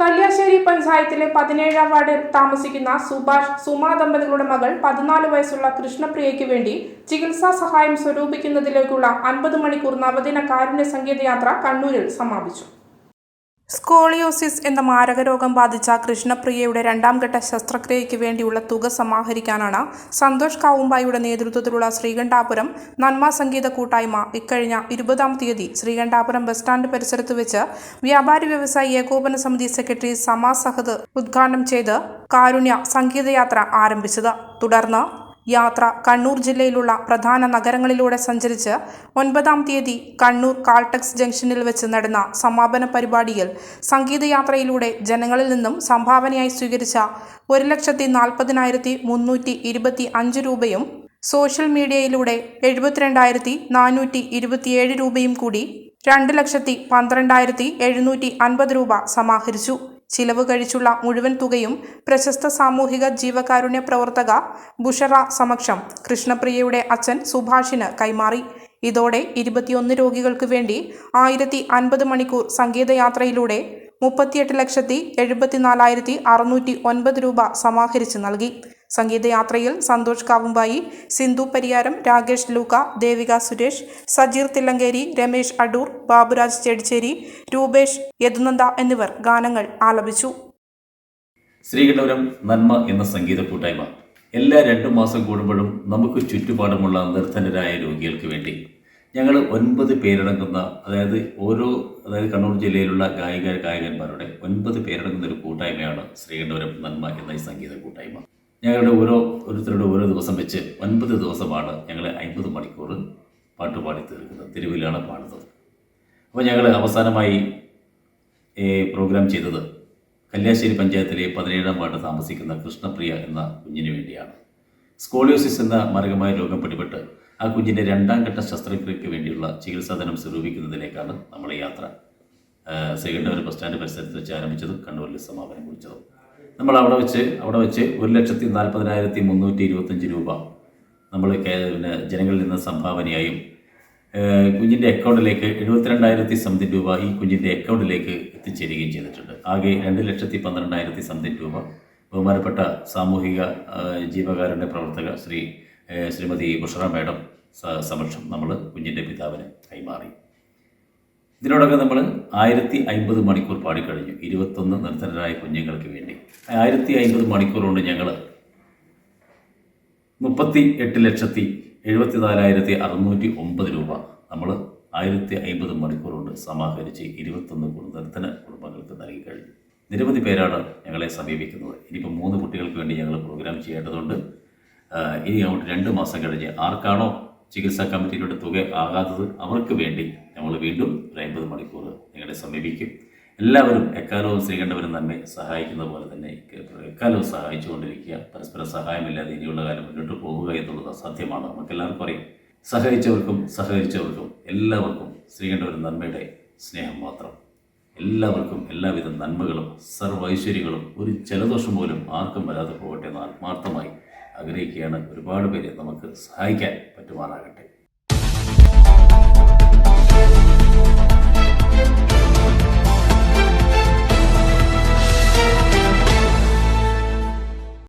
കല്യാശ്ശേരി പഞ്ചായത്തിലെ പതിനേഴാം വാർഡിൽ താമസിക്കുന്ന സുഭാഷ് സുമ ദമ്പതികളുടെ മകൾ പതിനാല് വയസ്സുള്ള കൃഷ്ണപ്രിയയ്ക്ക് വേണ്ടി ചികിത്സാ സഹായം സ്വരൂപിക്കുന്നതിലേക്കുള്ള അൻപത് മണിക്കൂർ നവദിന കാരുണ്യ സംഗീതയാത്ര കണ്ണൂരിൽ സമാപിച്ചു. സ്കോളിയോസിസ് എന്ന മാരകരോഗം ബാധിച്ച കൃഷ്ണപ്രിയയുടെ രണ്ടാം ഘട്ട ശസ്ത്രക്രിയയ്ക്ക് വേണ്ടിയുള്ള തുക സമാഹരിക്കാനാണ് സന്തോഷ് കാവുമ്പായിയുടെ നേതൃത്വത്തിലുള്ള ശ്രീകണ്ഠാപുരം നന്മ സംഗീത കൂട്ടായ്മ ഇക്കഴിഞ്ഞ ഇരുപതാം തീയതി ശ്രീകണ്ഠാപുരം ബസ് സ്റ്റാൻഡ് പരിസരത്ത് വെച്ച് വ്യാപാരി വ്യവസായി ഏകോപന സമിതി സെക്രട്ടറി സമാ സഹദ് ഉദ്ഘാടനം ചെയ്ത് കാരുണ്യ സംഗീതയാത്ര ആരംഭിച്ചത്. തുടർന്ന് യാത്ര കണ്ണൂർ ജില്ലയിലുള്ള പ്രധാന നഗരങ്ങളിലൂടെ സഞ്ചരിച്ച് ഒൻപതാം തീയതി കണ്ണൂർ കാൾടെക്സ് ജംഗ്ഷനിൽ വെച്ച് നടന്ന സമാപന പരിപാടിയിൽ സംഗീതയാത്രയിലൂടെ ജനങ്ങളിൽ നിന്നും സംഭാവനയായി സ്വീകരിച്ച ഒരു ലക്ഷത്തി നാൽപ്പതിനായിരത്തി മുന്നൂറ്റി ഇരുപത്തി അഞ്ച് രൂപയും സോഷ്യൽ മീഡിയയിലൂടെ എഴുപത്തിരണ്ടായിരത്തി നാനൂറ്റി ഇരുപത്തിയേഴ് രൂപയും കൂടി രണ്ട് ലക്ഷത്തി പന്ത്രണ്ടായിരത്തി എഴുന്നൂറ്റി അൻപത് രൂപ സമാഹരിച്ചു. ചിലവ് കഴിച്ചുള്ള മുഴുവൻ തുകയും പ്രശസ്ത സാമൂഹിക ജീവകാരുണ്യ പ്രവർത്തക ബുഷറ സമക്ഷം കൃഷ്ണപ്രിയയുടെ അച്ഛൻ സുഭാഷിന് കൈമാറി. ഇതോടെ ഇരുപത്തിയൊന്ന് രോഗികൾക്ക് വേണ്ടി ആയിരത്തി അൻപത് മണിക്കൂർ സംഗീതയാത്രയിലൂടെ മുപ്പത്തിയെട്ട് ലക്ഷത്തി എഴുപത്തിനാലായിരത്തി അറുന്നൂറ്റി ഒൻപത് രൂപ സമാഹരിച്ച് നൽകി. സംഗീതയാത്രയിൽ സന്തോഷ് കാവുമ്പായി സിന്ധു പരിയാരം രാകേഷ് ലൂക്ക ദേവിക സുരേഷ് സജീർ തില്ലങ്കേരി രമേശ് അടൂർ ബാബുരാജ് ചെടിച്ചേരി രൂപേഷ് യദുനന്ദ എന്നിവർ ഗാനങ്ങൾ ആലപിച്ചു. ശ്രീകണ്ഠപുരം നന്മ എന്ന സംഗീത കൂട്ടായ്മ എല്ലാ രണ്ടു മാസം കൂടുമ്പോഴും നമുക്ക് ചുറ്റുപാടുമുള്ള നിർധനരായ രോഗികൾക്ക് വേണ്ടി. ഞങ്ങൾ ഒൻപത് പേരടങ്ങുന്ന അതായത് ഓരോ അതായത് കണ്ണൂർ ജില്ലയിലുള്ള ഗായിക ഗായകന്മാരുടെ ഒൻപത് പേരടങ്ങുന്ന ഒരു കൂട്ടായ്മയാണ് ശ്രീകണ്ഠപുരം നന്മ എന്ന ഈ സംഗീത കൂട്ടായ്മ. ഞങ്ങളുടെ ഓരോ ഓരോരുത്തരുടെ ഓരോ ദിവസം വെച്ച് ഒൻപത് ദിവസമാണ് ഞങ്ങൾ അൻപത് മണിക്കൂർ പാട്ട് പാടി തീർക്കുന്നത്. തെരുവിലാണ് പാടുന്നത്. അപ്പോൾ ഞങ്ങൾ അവസാനമായി പ്രോഗ്രാം ചെയ്തത് കല്യാശ്ശേരി പഞ്ചായത്തിലെ പതിനേഴാം വാർഡ് താമസിക്കുന്ന കൃഷ്ണപ്രിയ എന്ന കുഞ്ഞിന് വേണ്ടിയാണ്. സ്കോളിയോസിസ് എന്ന മാരകമായ രോഗം പിടിപെട്ട് ആ കുഞ്ഞിന്റെ രണ്ടാം ഘട്ട ശസ്ത്രക്രിയയ്ക്ക് വേണ്ടിയുള്ള ചികിത്സാധനം സ്വരൂപിക്കുന്നതിലേക്കാണ് നമ്മുടെ യാത്ര. ശ്രീകണ്ഠപുരം ബസ് സ്റ്റാൻഡ് പരിസരത്ത് വെച്ച് ആരംഭിച്ചതും കണ്ണൂരിൽ സമാപനം കുറിച്ചതും. നമ്മൾ അവിടെ വെച്ച് അവിടെ വെച്ച് ഒരു ലക്ഷത്തി നാൽപ്പതിനായിരത്തി മുന്നൂറ്റി ഇരുപത്തഞ്ച് രൂപ നമ്മൾ പിന്നെ ജനങ്ങളിൽ നിന്ന് സംഭാവനയായും കുഞ്ഞിന്റെ അക്കൗണ്ടിലേക്ക് എഴുപത്തിരണ്ടായിരത്തി സംതിങ് രൂപ ഈ കുഞ്ഞിന്റെ അക്കൗണ്ടിലേക്ക് എത്തിച്ചേരുകയും ചെയ്തിട്ടുണ്ട്. ആകെ രണ്ട് ലക്ഷത്തി പന്ത്രണ്ടായിരത്തി സംതിങ് രൂപ. ബഹുമാനപ്പെട്ട സാമൂഹിക ജീവകാരുടെ പ്രവർത്തക ശ്രീ ശ്രീമതി ബുഷറ മാഡം സമക്ഷം നമ്മൾ കുഞ്ഞിന്റെ പിതാവിന് കൈമാറി. ഇതിനോടൊക്കെ നമ്മൾ ആയിരത്തി അമ്പത് മണിക്കൂർ പാടിക്കഴിഞ്ഞു. ഇരുപത്തൊന്ന് നിർധനരായ കുഞ്ഞുങ്ങൾക്ക് വേണ്ടി. ആയിരത്തി അമ്പത് മണിക്കൂർ കൊണ്ട് ഞങ്ങൾ മുപ്പത്തി എട്ട് ലക്ഷത്തി എഴുപത്തി നാലായിരത്തി അറുന്നൂറ്റി ഒമ്പത് രൂപ നമ്മൾ ആയിരത്തി അമ്പത് മണിക്കൂർ കൊണ്ട് സമാഹരിച്ച് ഇരുപത്തൊന്ന് നിർധന കുടുംബങ്ങൾക്ക് നൽകി കഴിഞ്ഞു. നിരവധി പേരാണ് ഞങ്ങളെ സമീപിക്കുന്നത്. ഇനിയിപ്പോൾ മൂന്ന് കുട്ടികൾക്ക് വേണ്ടി ഞങ്ങൾ പ്രോഗ്രാം ചെയ്യേണ്ടതുണ്ട്. ഇനി അങ്ങോട്ട് രണ്ട് മാസം കഴിഞ്ഞ് ആർക്കാണോ ചികിത്സാ കമ്മിറ്റിയിലൂടെ തുക ആകാത്തത് അവർക്ക് വേണ്ടി നമ്മൾ വീണ്ടും ഒരു അമ്പത് മണിക്കൂർ നിങ്ങളെ സമീപിക്കും. എല്ലാവരും എക്കാലവും ചെയ്യേണ്ടവരും തന്നെ സഹായിക്കുന്ന പോലെ തന്നെ എക്കാലവും സഹായിച്ചുകൊണ്ടിരിക്കുക. പരസ്പരം സഹായമില്ലാതെ ഇനിയുള്ള കാലം മുന്നോട്ട് പോവുക എന്നുള്ളത് അസാധ്യമാണ്. നമുക്കെല്ലാവർക്കും അറിയാം. സഹകരിച്ചവർക്കും സഹകരിച്ചവർക്കും എല്ലാവർക്കും ശ്രീകണ്ഠവരും നന്മയുടെ സ്നേഹം മാത്രം. എല്ലാവർക്കും എല്ലാവിധ നന്മകളും സർവൈശ്വര്യങ്ങളും ഒരു ജലദോഷം പോലും ആർക്കും വരാതെ പോകട്ടെ എന്ന് ആത്മാർത്ഥമായി ആഗ്രഹിക്കുകയാണ്. ഒരുപാട് പേരെ നമുക്ക് സഹായിക്കാൻ പറ്റുമാറാകട്ടെ.